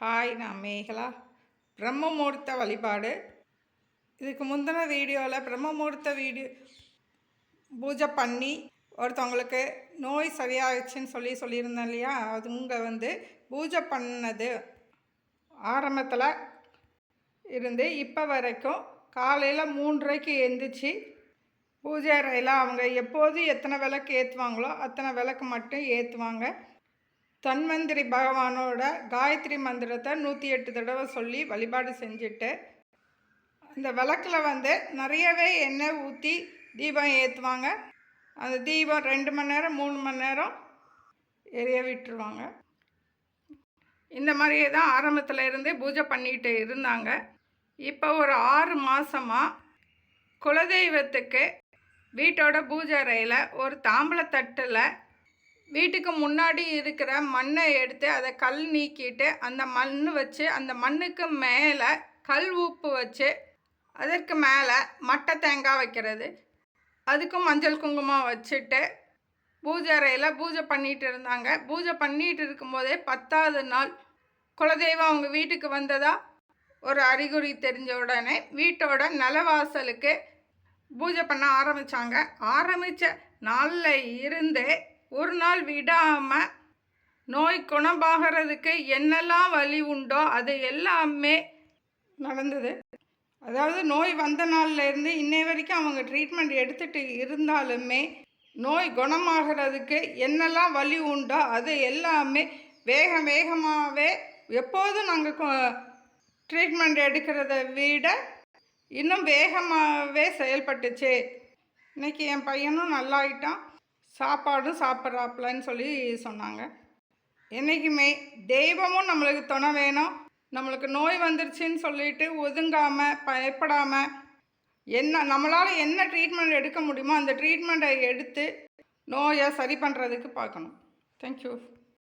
Hi நான் மேகலா. பிரம்ம முகூர்த்த வழிபாடு. இதுக்கு முந்தின வீடியோவில் பிரம்ம முகூர்த்த வீடியோ பூஜை பண்ணி ஒருத்தவங்களுக்கு நோய் சரியாயிடுச்சுன்னு சொல்லி சொல்லியிருந்தேன் இல்லையா? அதுங்க வந்து பூஜை பண்ணது ஆரம்பத்தில் இருந்து இப்போ வரைக்கும் காலையில் மூன்றரைக்கு எழுந்திரிச்சி பூஜை அறையில் அவங்க எப்போது எத்தனை விளக்கு ஏற்றுவாங்களோ அத்தனை விளக்கு மட்டும் ஏற்றுவாங்க தன்வந்திரி பகவானோட காயத்ரி மந்திரத்தை நூற்றி எட்டு தடவை சொல்லி வழிபாடு செஞ்சுட்டு அந்த விளக்கில் வந்து நிறையவே எண்ணெய் ஊற்றி தீபம் ஏற்றுவாங்க அந்த தீபம் ரெண்டு மணி நேரம் மூணு மணி நேரம் எரிய விட்டுருவாங்க. இந்த மாதிரியே தான் ஆரம்பத்தில் இருந்தே பூஜை பண்ணிகிட்டு இருந்தாங்க. இப்போ ஒரு ஆறு மாதமாக குலதெய்வத்துக்கு வீட்டோட பூஜை அறையில் ஒரு தாம்பளத்தட்டில் வீட்டுக்கு முன்னாடி இருக்கிற மண்ணை எடுத்து அதை கல் நீக்கிட்டு அந்த மண் வச்சு அந்த மண்ணுக்கு மேலே கல் உப்பு வச்சு அதற்கு மேலே மட்டை தேங்காய் வைக்கிறது. அதுக்கும் மஞ்சள் குங்குமம் வச்சுட்டு பூஜை அறையில் பூஜை பண்ணிகிட்டு இருந்தாங்க. பூஜை பண்ணிகிட்டு இருக்கும்போதே பத்தாவது நாள். குலதெய்வம் அவங்க வீட்டுக்கு வந்ததா? ஒரு அறிகுறி தெரிஞ்ச உடனே வீட்டோட நிலவாசலுக்கு பூஜை பண்ண ஆரம்பித்தாங்க ஆரம்பித்த நாளில் இருந்து ஒரு நாள் விடாமல் நோய் குணமாகிறதுக்கு என்னெல்லாம் வழி உண்டோ அது எல்லாமே நடந்தது. அதாவது நோய் வந்த நாள்லேருந்து இன்னை வரைக்கும் அவங்க ட்ரீட்மெண்ட் எடுத்துகிட்டு இருந்தாலுமே நோய் குணமாகிறதுக்கு என்னெல்லாம் வழி உண்டோ அது எல்லாமே வேக வேகமாகவே எப்போதும் நாங்கள் ட்ரீட்மெண்ட் எடுக்கிறத விட இன்னும் வேகமாகவே செயல்பட்டுச்சு. இன்றைக்கி என் பையனும் நல்லாயிட்டான். சாப்பாடும் சாப்பிட்றாப்புலன்னு சொல்லி சொன்னாங்க. என்றைக்குமே தெய்வமும் நம்மளுக்கு துணை வேணும். நம்மளுக்கு நோய் வந்துருச்சுன்னு சொல்லிட்டு ஒதுங்காமல் பயப்படாமல் என்ன நம்மளால் என்ன ட்ரீட்மெண்ட் எடுக்க முடியுமோ அந்த ட்ரீட்மெண்ட்டை எடுத்து நோயை சரி பண்ணுறதுக்கு பார்க்கணும். தேங்க்யூ